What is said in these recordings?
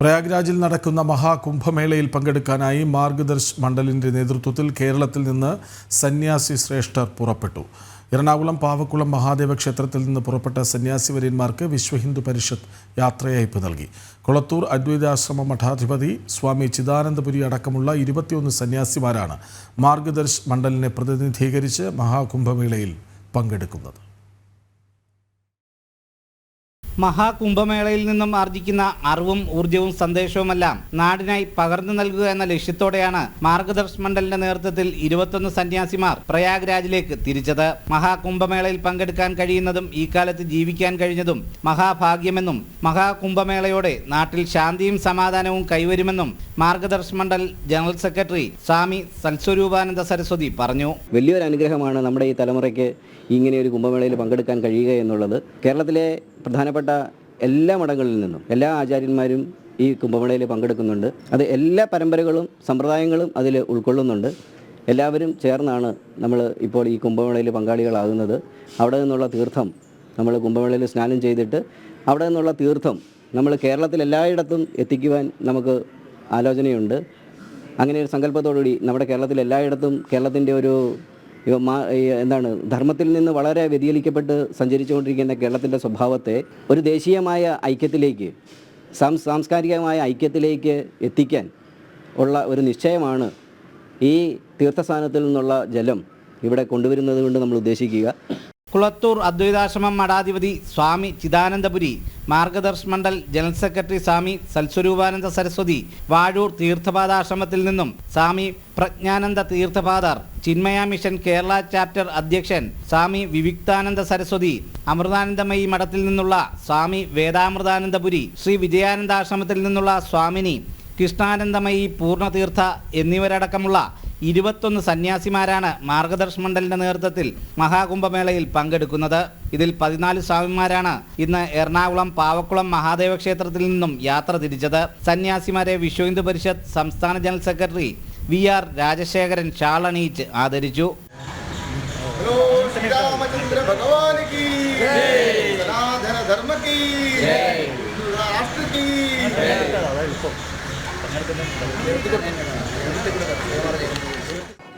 പ്രയാഗ്രാജിൽ നടക്കുന്ന മഹാകുംഭമേളയിൽ പങ്കെടുക്കാനായി മാർഗദർശ് മണ്ഡലിന്റെ നേതൃത്വത്തിൽ കേരളത്തിൽ നിന്ന് സന്യാസി ശ്രേഷ്ഠർ പുറപ്പെട്ടു. എറണാകുളം പാവക്കുളം മഹാദേവ ക്ഷേത്രത്തിൽ നിന്ന് പുറപ്പെട്ട സന്യാസി വര്യന്മാർക്ക് വിശ്വഹിന്ദു പരിഷത്ത് യാത്രയയപ്പ് നൽകി. കൊളത്തൂർ അദ്വൈതാശ്രമ മഠാധിപതി സ്വാമി ചിദാനന്ദപുരി അടക്കമുള്ള ഇരുപത്തിയൊന്ന് സന്യാസിമാരാണ് മാർഗദർശ് മണ്ഡലിനെ പ്രതിനിധീകരിച്ച് മഹാകുംഭമേളയിൽ പങ്കെടുക്കുന്നത്. മഹാകുംഭമേളയിൽ നിന്നും ആർജിക്കുന്ന അറിവും ഊർജവും സന്ദേശവുമെല്ലാം നാടിനായി പകർന്നു നൽകുക എന്ന ലക്ഷ്യത്തോടെയാണ് മാർഗദർശ് മണ്ഡലിന്റെ നേതൃത്വത്തിൽ ഇരുപത്തൊന്ന് സന്യാസിമാർ പ്രയാഗ്രാജിലേക്ക് തിരിച്ചത്. മഹാകുംഭമേളയിൽ പങ്കെടുക്കാൻ കഴിയുന്നതും ഈ കാലത്ത് ജീവിക്കാൻ കഴിഞ്ഞതും മഹാഭാഗ്യമെന്നും മഹാകുംഭമേളയോടെ നാട്ടിൽ ശാന്തിയും സമാധാനവും കൈവരുമെന്നും മാർഗദർശ് മണ്ഡൽ ജനറൽ സെക്രട്ടറി സ്വാമി സൽസ്വരൂപാനന്ദ സരസ്വതി പറഞ്ഞു. വലിയൊരു അനുഗ്രഹമാണ് നമ്മുടെ ഈ തലമുറയ്ക്ക് ഇങ്ങനെ ഒരു കുംഭമേളയിൽ പങ്കെടുക്കാൻ കഴിയുക എന്നുള്ളത്. കേരളത്തിലെ പ്രധാനപ്പെട്ട എല്ലാ മഠങ്ങളിൽ നിന്നും എല്ലാ ആചാര്യന്മാരും ഈ കുംഭമേളയിൽ പങ്കെടുക്കുന്നുണ്ട്. അത് എല്ലാ പരമ്പരകളും സമ്പ്രദായങ്ങളും അതിൽ ഉൾക്കൊള്ളുന്നുണ്ട്. എല്ലാവരും ചേർന്നാണ് നമ്മൾ ഇപ്പോൾ ഈ കുംഭമേളയിൽ പങ്കാളികളാകുന്നത്. അവിടെ നിന്നുള്ള തീർത്ഥം നമ്മൾ കുംഭമേളയിൽ സ്നാനം ചെയ്തിട്ട് അവിടെ നിന്നുള്ള തീർത്ഥം നമ്മൾ കേരളത്തിൽ എല്ലായിടത്തും എത്തിക്കുവാൻ നമുക്ക് ആലോചനയുണ്ട്. അങ്ങനെ ഒരു സങ്കല്പത്തോടുകൂടി നമ്മുടെ കേരളത്തിൽ എല്ലായിടത്തും കേരളത്തിന്റെ ഒരു എന്താണ് ധർമ്മത്തിൽ നിന്ന് വളരെ വ്യതിചലിക്കപ്പെട്ട് സഞ്ചരിച്ചുകൊണ്ടിരിക്കുന്ന കേരളത്തിന്റെ സ്വഭാവത്തെ ഒരു ദേശീയമായ ഐക്യത്തിലേക്ക് സാംസ്കാരികമായ ഐക്യത്തിലേക്ക് എത്തിക്കാൻ ഉള്ള ഒരു നിശ്ചയമാണ് ഈ തീർത്ഥസ്ഥാനത്തിൽ നിന്നുള്ള ജലം ഇവിടെ കൊണ്ടുവരുന്നത് കൊണ്ട് നമ്മൾ ഉദ്ദേശിക്കുക. കുളത്തൂർ അദ്വൈതാശ്രമം മഠാധിപതി സ്വാമി ചിദാനന്ദപുരി മാർഗദർശ് മണ്ഡൽ ജനറൽ സെക്രട്ടറി സ്വാമി സൽസ്വരൂപാനന്ദ സരസ്വതി വാഴൂർ തീർത്ഥപാദാശ്രമത്തിൽ നിന്നും സ്വാമി പ്രജ്ഞാനന്ദ തീർത്ഥപാദർ ചിന്മയ മിഷൻ കേരള ചാപ്റ്റർ അധ്യക്ഷൻ സ്വാമി വിവിക്താനന്ദ സരസ്വതി അമൃതാനന്ദമയി മഠത്തിൽ നിന്നുള്ള സ്വാമി വേദാമൃതാനന്ദപുരി ശ്രീ വിജയാനന്ദാശ്രമത്തിൽ നിന്നുള്ള സ്വാമിനി കൃഷ്ണാനന്ദമയി പൂർണതീർത്ഥ എന്നിവരടക്കമുള്ള ഇരുപത്തൊന്ന് സന്യാസിമാരാണ് മാർഗദർശ് മണ്ഡലിന്റെ നേതൃത്വത്തിൽ മഹാകുംഭമേളയിൽ പങ്കെടുക്കുന്നത്. ഇതിൽ പതിനാല് സ്വാമിമാരാണ് ഇന്ന് എറണാകുളം പാവക്കുളം മഹാദേവ ക്ഷേത്രത്തിൽ നിന്നും യാത്ര തിരിച്ചത്. സന്യാസിമാരെ വിശ്വ ഹിന്ദു പരിഷത്ത് സംസ്ഥാന general secretary V R Rajasekharan ഷാളണിയിച്ച് ആദരിച്ചു.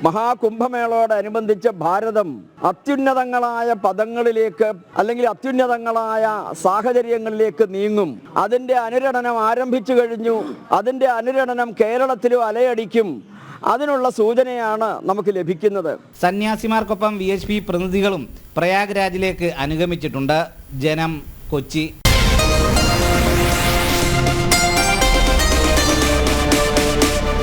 മഹാകുംഭമേളയോടനുബന്ധിച്ച് ഭാരതം അത്യുന്നതങ്ങളായ പദങ്ങളിലേക്ക് അല്ലെങ്കിൽ അത്യുന്നതങ്ങളായ സാഹചര്യങ്ങളിലേക്ക് നീങ്ങും. അതിന്റെ അനുരണനം ആരംഭിച്ചു കഴിഞ്ഞു. അതിന്റെ അനുരണനം കേരളത്തിലും അലയടിക്കും. അതിനുള്ള സൂചനയാണ് നമുക്ക് ലഭിക്കുന്നത്. സന്യാസിമാർക്കൊപ്പം വി എച്ച് പി പ്രതിനിധികളും പ്രയാഗ്രാജിലേക്ക് അനുഗമിച്ചിട്ടുണ്ട്. ജനം കൊച്ചി.